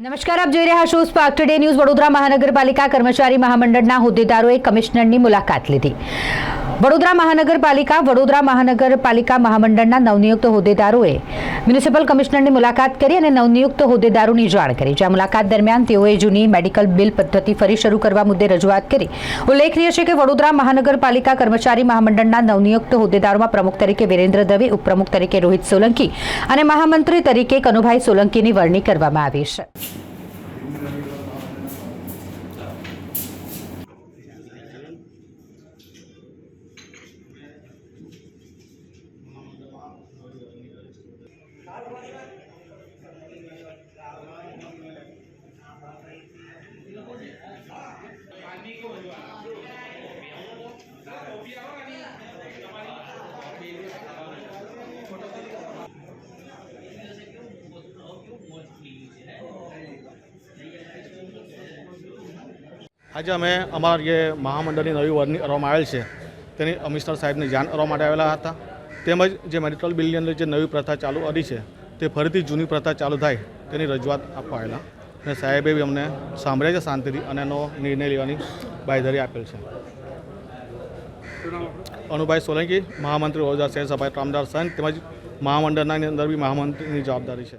નમસ્કાર, આપ જોઈ રહ્યા છો સ્પાર્ક ટુડે ન્યૂઝ વડોદરા મહાનગરપાલિકા કર્મચારી મહામંડળના હોદ્દેદારોએ કમિશનરની મુલાકાત લીધી. વડોદરા મહાનગરપાલિકા વડોદરા મહાનગરપાલિકા મહામંડળના નવનિયુક્ત હોદ્દેદારોએ મ્યુનિસિપલ કમિશનરની મુલાકાત કરી અને નવનિયુક્ત હોદ્દેદારોની જાણ કરી. જ્યાં મુલાકાત દરમિયાન તેઓએ જૂની મેડિકલ બિલ પદ્ધતિ ફરી શરૂ કરવા મુદ્દે રજૂઆત કરી. ઉલ્લેખનીય છે કે વડોદરા મહાનગરપાલિકા કર્મચારી મહામંડળના નવનિયુક્ત હોદ્દેદારોમાં પ્રમુખ તરીકે વિરેન્દ્ર દવે, ઉપપ્રમુખ તરીકે રોહિત સોલંકી અને મહામંત્રી તરીકે કનુભાઈ સોલંકીની વરણી કરવામાં આવી છે. આજે અમે અમારા જે મહામંડળની નવી વરણી કરવામાં આવેલ છે, તેની કમિશનર સાહેબને જાણ કરવા માટે આવેલા હતા. તેમજ જે મેડિકલ બિલની અંદર જે નવી પ્રથા ચાલુ કરી છે, તે ફરીથી જૂની પ્રથા ચાલુ થાય તેની રજૂઆત આપવા આવેલા. અને સાહેબે બી અમને સાંભળ્યા છે શાંતિથી અને એનો નિર્ણય લેવાની બાંયધરી આપેલ છે. અનુભાઈ સોલંકી, મહામંત્રી ઓજા શહેર સભા રામદાર સંત તેમજ મહામંડળના અંદર બી મહામંત્રીની જવાબદારી છે.